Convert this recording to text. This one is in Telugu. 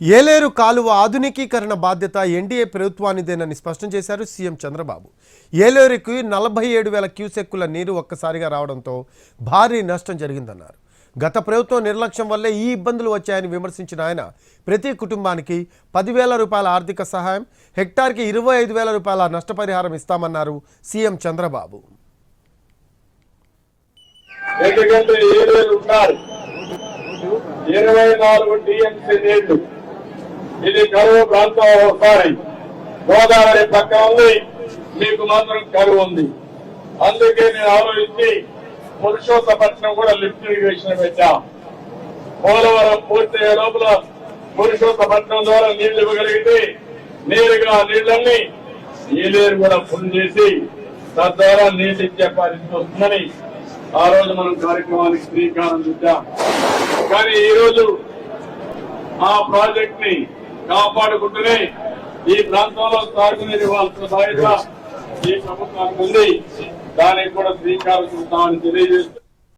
ఏలేరు కాలువ ఆధునికీకరణ బాధ్యత ఎన్డీఏ ప్రభుత్వానిదేనని స్పష్టం చేశారు సీఎం చంద్రబాబు. ఏలేరుకు నలభై ఏడు వేల క్యూసెక్కుల నీరు ఒక్కసారిగా రావడంతో భారీ నష్టం జరిగిందన్నారు. గత ప్రభుత్వం నిర్లక్ష్యం వల్లే ఈ ఇబ్బందులు వచ్చాయని విమర్శించిన ఆయన ప్రతి కుటుంబానికి పదివేల రూపాయల ఆర్థిక సహాయం హెక్టార్కి ఇరవై ఐదు వేల రూపాయల నష్టపరిహారం ఇస్తామన్నారు సీఎం చంద్రబాబు. ఇరవై నాలుగు టీఎంసీ నీళ్ళు. ఇది కరువు ప్రాంతం ఒకసారి. గోదావరి పక్కన ఉంది. మీకు మాత్రం కరువు ఉంది. అందుకే నేను ఆలోచించి పురుషోత్తపట్నం కూడా లిఫ్ట్ ఇరిగేషన్ పెట్టాం. పోలవరం పూర్తయ్యే లోపల పురుషోత్తపట్నం ద్వారా నీళ్ళు ఇవ్వగలిగితే నేరుగా నీళ్ళన్నీ నీలేరు కూడా ఫుల్ చేసి తద్వారా నీటి ఇచ్చే పరిస్థితి వస్తుందని ఆ రోజు మనం కార్యక్రమానికి శ్రీకారం చుట్టాం. కానీ ఈ రోజు ఆ ప్రాజెక్ట్ని కాపాడుకుంటూనే ఈ ప్రాంతంలో తాగునీరు ఇవ్వాల్సిన బాధ్యత ఈ ప్రభుత్వానికి ఉంది. దానికి కూడా శ్రీకారం చుట్టామని తెలియజేస్తూ